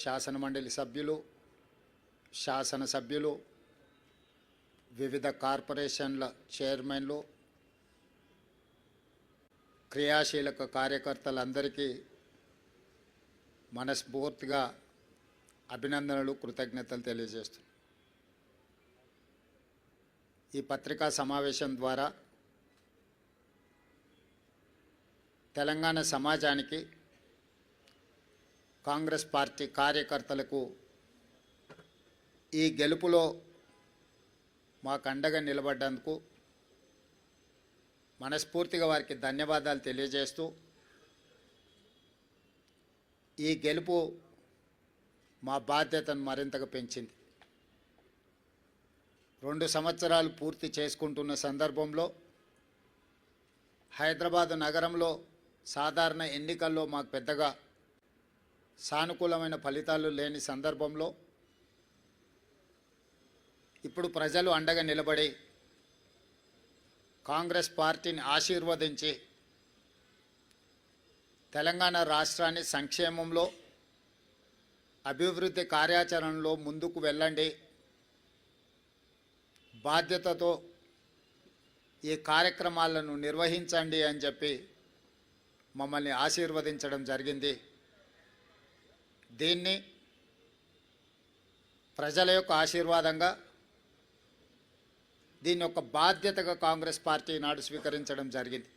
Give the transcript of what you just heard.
శాసనమండలి సభ్యులు శాసనసభ్యులు వివిధ కార్పొరేషన్ల చైర్మన్లు క్రియాశీలక కార్యకర్తలందరికీ మనస్ఫూర్తిగా అభినందనలు కృతజ్ఞతలు తెలియజేస్తున్నాను ఈ పత్రికా సమావేశం ద్వారా తెలంగాణ సమాజానికి కాంగ్రెస్ పార్టీ కార్యకర్తలకు ఈ గెలుపులో మాకు అండగా నిలబడ్డందుకు మనస్ఫూర్తిగా వారికి ధన్యవాదాలు తెలియజేస్తూ ఈ గెలుపు మా బాధ్యతను మరింతగా పెంచింది. రెండు సంవత్సరాలు పూర్తి చేసుకుంటున్న సందర్భంలో హైదరాబాద్ నగరంలో సాధారణ ఎన్నికల్లో మాకు పెద్దగా సానుకూలమైన ఫలితాలు లేని సందర్భంలో ఇప్పుడు ప్రజలు అండగా నిలబడి కాంగ్రెస్ పార్టీని ఆశీర్వదించి తెలంగాణ రాష్ట్రాన్ని సంక్షేమంలో అభివృద్ధి కార్యాచరణలో ముందుకు వెళ్ళండి. బాధ్యతతో ఈ కార్యక్రమాలను నిర్వహించండి అని చెప్పి మమ్మల్ని ఆశీర్వదించడం జరిగింది. దీన్ని ప్రజల యొక్క ఆశీర్వాదంగా దీన్ని ఒక బాధ్యతగా కాంగ్రెస్ పార్టీ నాడు స్వీకరించడం జరిగింది.